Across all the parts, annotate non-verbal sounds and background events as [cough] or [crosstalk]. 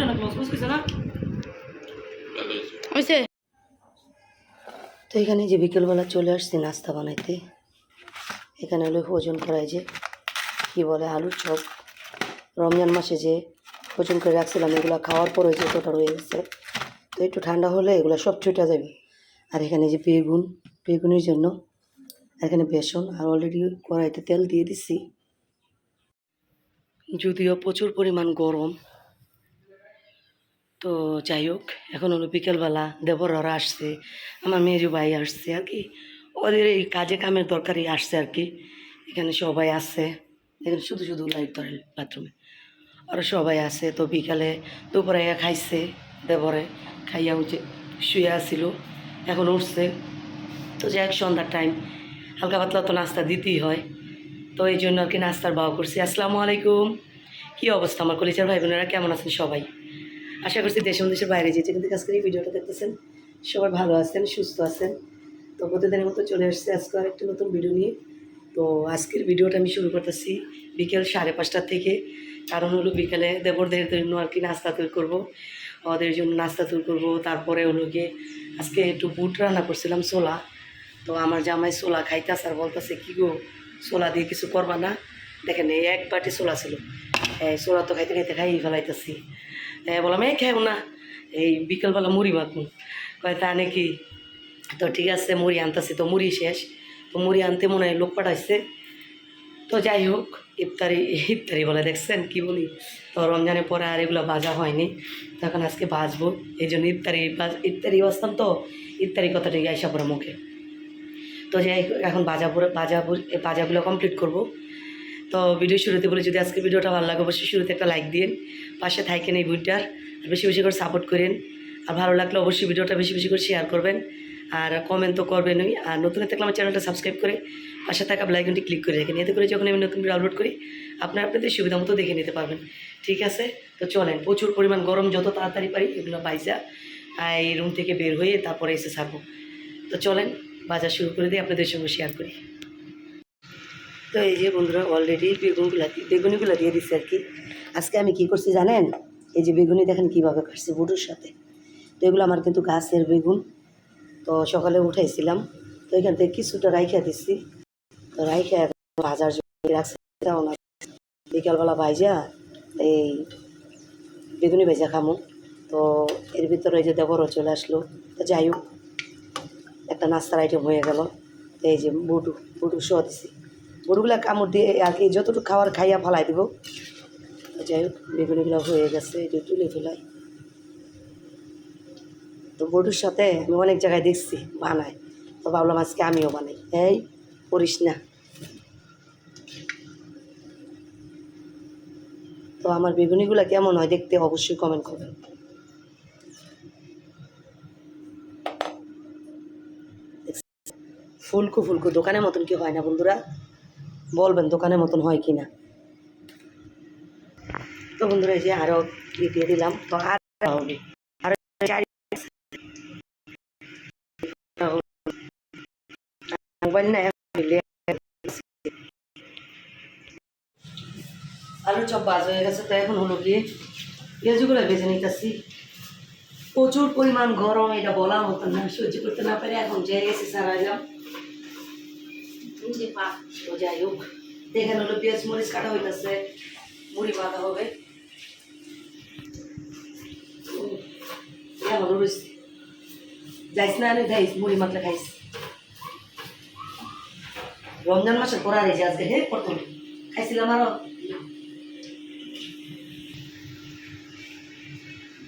না না হয়েছে তো এখানে যে বিকেলবেলা চলে আসছি নাস্তা বানাইতে? এখানে হলো ওজন করাই যে কি বলে আলুর চপ। রমজান মাসে যে ওজন করে রাখছিলাম এগুলো খাওয়ার পরে যে কটা রয়ে গেছে তো একটু ঠান্ডা হলে এগুলো সব ছুটে যাবে। আর এখানে যে বেগুন বেগুনের জন্য এখানে বেসন আর অলরেডি কড়াইতে তেল দিয়ে দিচ্ছি যদিও প্রচুর পরিমাণ গরম। তো যাই হোক, এখন হলো বিকেলবেলা দেবররা আসছে, আমার মেজু ভাই আসছে আর কি। ওদের এই কাজে কামের দরকারই আসছে আর কি। এখানে সবাই আসছে এখানে শুধু শুধু লাইট ধরে বাথরুমে ওরা সবাই আছে, তো বিকালে দুপুরে খাইছে দেবরে। খাইয়া উঠে শুয়ে আসছিল এখন উঠছে। তো যাই হোক, সন্ধ্যার টাইম হালকা পাতলা তো নাস্তা দিতেই হয়। তো এই জন্য আর কি নাস্তার বাও করছি। আসসালামু আলাইকুম। কী অবস্থা আমার কলিচার ভাই বোনেরা কেমন আছেন সবাই? আশা করছি দেশ দেশের বাইরে যে কিন্তু আজকের এই ভিডিওটা দেখতেছেন। সবাই ভালো আছেন, সুস্থ আছেন। তো প্রতিদিনের মতো চলে আসছে আজকে আর আরেকটি নতুন ভিডিও নিয়ে। তো আজকের ভিডিওটা আমি শুরু করতেছি বিকেল সাড়ে পাঁচটার থেকে। কারণ হলো বিকেলে দেবরদের জন্য আর কি নাস্তা তৈরি করব। ওদের জন্য নাস্তা তৈরি করব। তারপরে হলো গিয়ে আজকে একটু বুট রান্না করছিলাম ছোলা। তো আমার জামাই ছোলা খাইতেছে আর বলতেছে, কী গো ছোলা দিয়ে কিছু করবা না। দেখেন এই এক বাটি ছোলা ছিল। এই ছোলা তো খাইতে খাইতে খাই ফেলাইতেছি। বললাম, এই খাইও না, এই বিকেলবেলা মুড়ি মাখুন কয়, তা নাকি? তো ঠিক আছে, মুড়ি আনতেছি। তো মুড়ি শেষ। তো মুড়ি আনতে মনে হয় লোক পাঠাইছে। তো যাই হোক, ইফতারি ইফতারি বলে, দেখছেন কি বলি? তো রমজানের পরে আর এগুলো ভাজা হয়নি। তখন আজকে ভাজবো। এই জন্য ইফতারি বাজ- ইফতারি বাজতাম তো ইফতারি কথাটা আইসা পড়ে মুখে। তো যাই এখন বাজা বাজা বাজাগুলো কমপ্লিট করব। তো ভিডিও শুরুতে বলে, যদি আজকে ভিডিওটা ভালো লাগে, অবশ্যই শুরুতে একটা লাইক দিন পাশে থাকেন এই ভিডিওটার আর বেশি বেশি করে সাপোর্ট করেন। আর ভালো লাগলে অবশ্যই ভিডিওটা বেশি বেশি করে শেয়ার করবেন। আর কমেন্ট তো করবেনই। আর নতুন থাকলে আমার চ্যানেলটা সাবস্ক্রাইব করে পাশে থাকা বেলাইকনটি ক্লিক করে রাখেন। এতে করে যখন আমি নতুন ভিডিও আপলোড করি, আপনারা আপনাদের সুবিধা মতো দেখে নিতে পারবেন। ঠিক আছে? তো চলেন, প্রচুর পরিমাণ গরম, যত তাড়াতাড়ি পারি এগুলো বাইজা এই রুম থেকে বের হয়ে তারপরে এসে ছাড়বো। তো চলেন বাজার শুরু করে দিয়ে আপনাদের সঙ্গে শেয়ার করি। তো এই যে বন্ধুরা অলরেডি বেগুনগুলা বেগুনিগুলো দিয়ে দিচ্ছি আর কি। আজকে আমি কি করছি জানেন? এই যে বেগুনি দেখেন কীভাবে কাটছি বুটুর সাথে। তো এগুলো আমার কিন্তু গাছের বেগুন। তো সকালে উঠাইছিলাম। তো এখান থেকে কিছুটা রাইখা দিচ্ছি তো রাইখা বাজার বিকালবেলা ভাইজা এই বেগুনি ভেজা খামো। তো এর ভিতরে যে দেবরও চলে আসলো। তো যাই হোক একটা নাস্তার আইটেম হয়ে গেল। এই যে বুটু বুটু শো দিছি। বুটুগুলা কামড় দিয়ে আর কি যতটুকু খাবার খাইয়া ফেলাই দিব। যাই হোক, বেগুনিগুলো হয়ে গেছে যে তুলে ফেলাই। তো বটুর সাথে আমি অনেক জায়গায় দেখছি, বানায়। তো ভাবলাম আজকে আমিও বানাই। এই, করিস না। তো আমার বেগুনিগুলো কেমন হয় দেখতে অবশ্যই কমেন্ট করবেন। ফুলকু ফুলকু, দোকানের মতন কি হয় না বন্ধুরা? বলবেন দোকানের মতন হয় কি না? তো বন্ধুরা যে আরও দিয়ে দিয়ে দিলাম। তো আর হবে মোবাইল না চপ বাজ হয়ে গেছে, তো এখন হলো কি, পেঁয়াজগুলো বেছে নিতেছি। প্রচুর পরিমাণ গরম, এটা বলার মতন না, সহ্য করতে না পারে এখন যে এসে সারাইলাম তো যাই হোক এখানে হলো পেঁয়াজ, মরিচ কাটা হইতেছে, মুড়ি মাখা হবে। যাইস না আমি যাইস, মুড়ি মাখলে খাইস। রমজান মাসে পড়া রয়েছে আজকে, হে, প্রথম। খাইছিলাম আরও?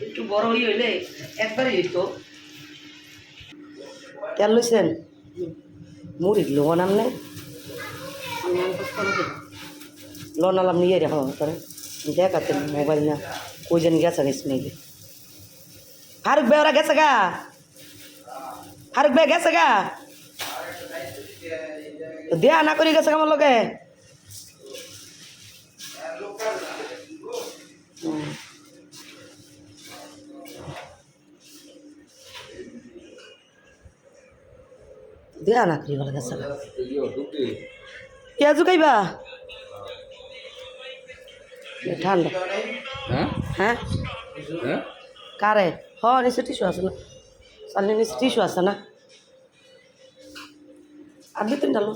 একটু বড় হই হইলে একবারই হইতো। তেল লইছেন? মুড়ি লোন আমনে লোন আলাম নিয়ে রেখো দেখাতে মোবাইল না। কই জানি গেছে গেছে নাকি ফারুক ভাই, ওরা গেছে গা। ফারুক ভাই গেছে গা। দেয়া না করি গেছে আমার লোকে। দেয়া না করি বলে গেছে পেঁয়াজু খাইবা? ঠান্ডা। হ্যাঁ? হ্যাঁ? হ্যাঁ? কারে? হ নিচে টিসু আছে না। সামনে নিচে টিসু আছে না? আর দুই তিনটা না।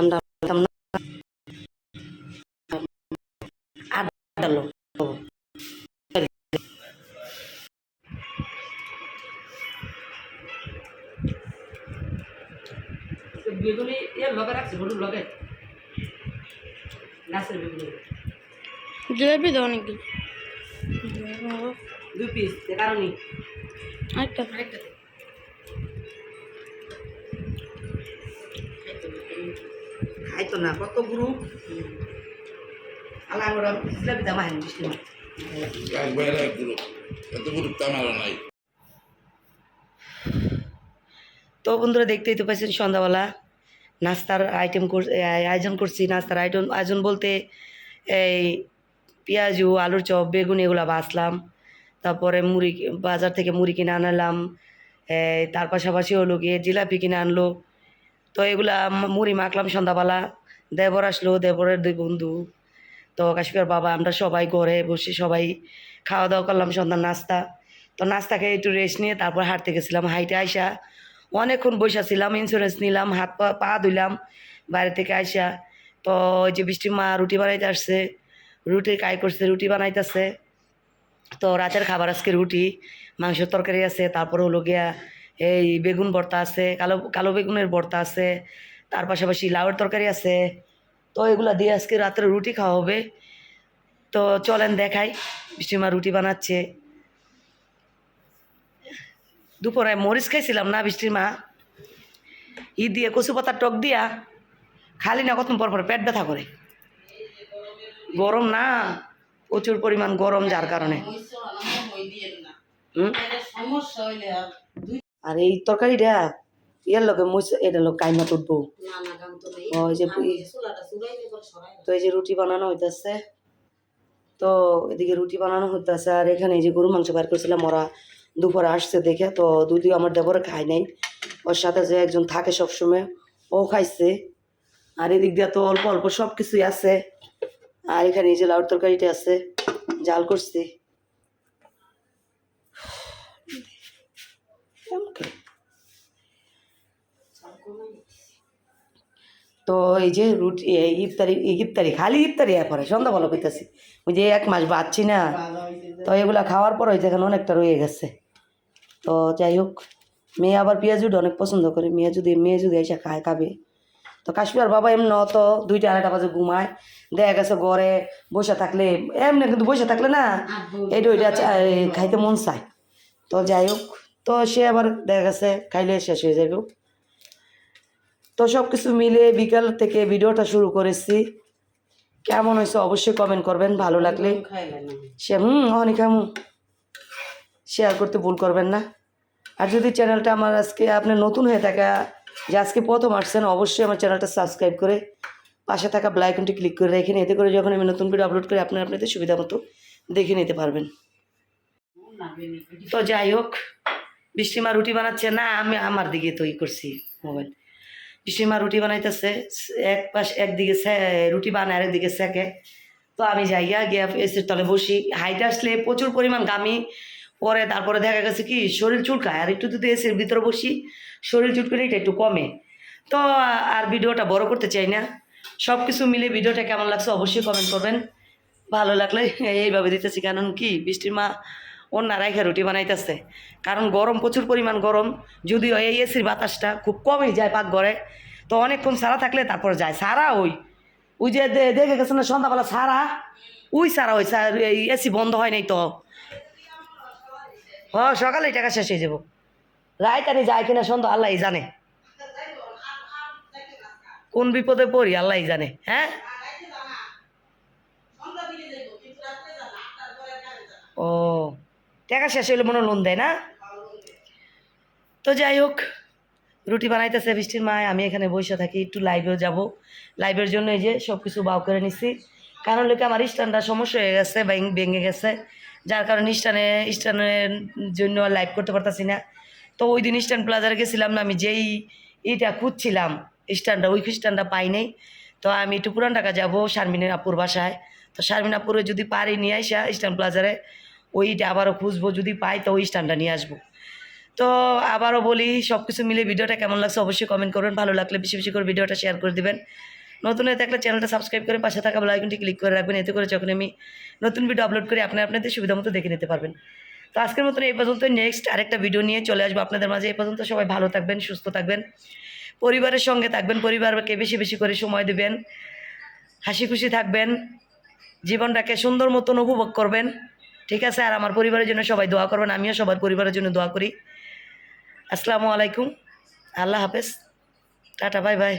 আমরা বেগুনি এর লগে রাখছি বলুন লগে। গাছের বেগুনি। জিলাপি দাও নাকি? দুই পিস কারণে। আরেকটা খাইতো না কত গুরু। আল্লাহ জিলাপি দাম আহেন বৃষ্টি এত তো আমারও নাই তো বন্ধুরা দেখতেই তো পাচ্ছেন সন্ধ্যাবেলা। নাস্তার আইটেম আয়োজন করছি, নাস্তার আইটেম আয়োজন বলতে এই পেঁয়াজু, আলুর চপ, বেগুন এগুলো বাছলাম। তারপরে মুড়ি, বাজার থেকে মুড়ি কিনে আনালাম। তার পাশাপাশি হলো গিয়ে জিলাপি কিনে আনলো। তো এগুলা মুড়ি মাখলাম সন্ধ্যাবেলা। দেবর আসলো, দেবরের দুই বন্ধু। তো কাশিকার বাবা, আমরা সবাই ঘরে বসে সবাই খাওয়া দাওয়া করলাম সন্ধ্যার নাস্তা। তো নাস্তা খেয়ে একটু রেস্ট নিয়ে তারপর হাঁটতে গেছিলাম। হাইটে আইসা অনেকক্ষণ বসে ছিলাম ইন্স্যুরেন্স নিলাম, হাত পা পা ধুইলাম, বাইরে থেকে আইসা, তো ওই যে বৃষ্টির মা রুটি বানাইতে আসছে রুটি কাই করছে, রুটি বানাইতেছে, তো রাতের খাবার আজকে রুটি, মাংসের তরকারি আছে, তারপর হলো গিয়া এই বেগুন ভর্তা আছে, কালো কালো বেগুনের ভর্তা আছে, তার পাশাপাশি লাউয়ের তরকারি আছে, তো এগুলা দিয়ে আজকে রাত্রে রুটি খাওয়া হবে, তো চলেন দেখাই বৃষ্টিমা রুটি বানাচ্ছে। দুপুরে মরিচ খাইছিলাম না, বৃষ্টির মা ই দিয়ে কচু পাতার টক দিয়া খালি না কত পর পর পেট ব্যথা করে। গরম না, প্রচুর পরিমাণ গরম যার কারণে। আর এই তরকারিটা, ইয়ের মুস এটা লোক কাইমা তুটবো। না না তো ওই যে তো এই যে রুটি বানানো হইতেছে। তো এদিকে রুটি বানানো হইতেছে, আর এখানে এই যে গরু মাংস বার করছিলাম ওরা। দুপুরে আসছে দেখে তো দুদিও আমার দেবরে খায় নাই। ওর সাথে যে একজন থাকে সবসময় ও খাইছে। আর এদিক দিয়ে তো অল্প অল্প সব কিছুই আছে। আর এখানে এই যে লাউর তরকারিটা আছে জাল করছি। তো এই যে রুটি ইফতারি ইফতারি খালি ইফতারি পরে সন্ধ্যা ভালো পেতেছি ওই যে এক মাস বাঁচছি না তো এগুলা খাওয়ার পর হয়েছে এখন অনেকটা রয়ে গেছে। তো যাই হোক মেয়ে আবার পেঁয়াজুটা অনেক পছন্দ করে। মেয়ে যদি মেয়ে যদি এসে খায় খাবে। তো কাশ্মীর বাবা এমন তো দুইটা আড়াইটা বাজে ঘুমায়। দেখা গেছে ঘরে বসে থাকলে এমনি কিন্তু বসে থাকলে না এটা ওইটা খাইতে মন চায়। তো যাই হোক তো সে আবার দেখা গেছে খাইলে শেষ হয়ে যাবে তো সব কিছু মিলে বিকাল থেকে ভিডিওটা শুরু করেছি। কেমন হয়েছে অবশ্যই কমেন্ট করবেন ভালো লাগলে। সে হুম অনেক কেমন শেয়ার করতে ভুল করবেন না। আর যদি চ্যানেলটা আমার আজকে আপনি নতুন হয়ে থাকা, যে আজকে প্রথম আসছেন, অবশ্যই আমার চ্যানেলটা সাবস্ক্রাইব করে পাশে থাকা ব্লাইকনটি ক্লিক করে রেখে এতে করে যখন আমি নতুন ভিডিও আপলোড করি, আপনার আপনাদের সুবিধা মতো দেখে নিতে পারবেন। তো যাই হোক বৃষ্টিমা রুটি বানাচ্ছে না, আমি আমার দিকে তৈরি করছি মোবাইল বৃষ্টিমা রুটি বানাইতেছে, এক পাশ একদিকে রুটি বানায় আর একদিকে সেকে। তো আমি যাইয়া গিয়া এসির তলে বসি। হাইটে আসলে প্রচুর পরিমাণ, গামি পরে তারপরে দেখা গেছে কি, শরীর চুলকায়। আর একটু যদি এসির ভিতরে বসি, শরীর চুলকালে এটা একটু কমে। তো আর ভিডিওটা বড় করতে চাই না। সব কিছু মিলে ভিডিওটা কেমন লাগছে অবশ্যই কমেন্ট করবেন। ভালো লাগলে [laughs] এইভাবে দিতেছি। কারণ কি, বৃষ্টির মা অন্য রাইখা রুটি বানাইতেছে। কারণ গরম, প্রচুর পরিমাণ গরম। যদিও এই এসির বাতাসটা খুব কমই যায় পাকঘরে। তো অনেকক্ষণ সারা থাকলে তারপর যায়। সারা ওই ওই যে দেখে গেছে না সন্ধ্যাবেলা সারা ওই সারা ওই এই এসি বন্ধ হয় নাই তো। হ, সকালে টাকা শেষ হয়ে যাব। রায় রায়তানি যায় কিনা সন্ধ্যা আল্লাহ জানে। কোন বিপদে পড়ি আল্লাহ জানে হ্যাঁ? ও, টাকা শেষ হইলে মনে লোন দেয় না? তো যাই হোক, রুটি বানাইতেছে বৃষ্টির মায়, আমি এখানে বসে থাকি, একটু লাইভেও যাব। লাইভের জন্য এই যে সব কিছু বাউ করে নিছি। কারণ লোকে আমার স্ট্যান্ডটা সমস্যা হয়ে গেছে ভেঙে গেছে। যার কারণে স্ট্যান্ডে স্ট্যান্ডের জন্য লাইভ করতে পারতাছি না। তো ওই দিন স্ট্যান্ড প্লাজারে গেছিলাম না, আমি যেই এইটা খুঁজছিলাম স্ট্যান্ডটা ওই স্ট্যান্ডটা পাই নাই। তো আমি একটু পুরান ঢাকা যাব শারমিনের আপুর বাসায়। তো শারমিন আপুরে যদি পারি নিয়ে আসা স্ট্যান্ড প্লাজারে ওইটা আবারও খুঁজবো, যদি পাই তো ওই স্ট্যান্ডটা নিয়ে আসব। তো আবারও বলি সব কিছু মিলে ভিডিওটা কেমন লাগছে অবশ্যই কমেন্ট করবেন, ভালো লাগলে বেশি বেশি করে ভিডিওটা শেয়ার করে দিবেন। নতুন হয়ে থাকলে চ্যানেলটা সাবস্ক্রাইব করে পাশে থাকা বেলাইকনটি ক্লিক করে রাখবেন, এতে করে যখন আমি নতুন ভিডিও আপলোড করি, আপনি আপনাদের সুবিধা মতো দেখে নিতে পারবেন। তো আজকের মতন এই পর্যন্ত নেক্সট আরেকটা ভিডিও নিয়ে চলে আসব আপনাদের মাঝে। এই পর্যন্ত সবাই ভালো থাকবেন, সুস্থ থাকবেন, পরিবারের সঙ্গে থাকবেন, পরিবারকে বেশি বেশি করে সময় দেবেন, হাসি খুশি থাকবেন, জীবনটাকে সুন্দর মতন উপভোগ করবেন, ঠিক আছে? আর আমার পরিবারের জন্য সবাই দোয়া করবেন, আমিও সবার পরিবারের জন্য দোয়া করি। আসসালামু আলাইকুম, আল্লাহ হাফেজ, টাটা বাই বাই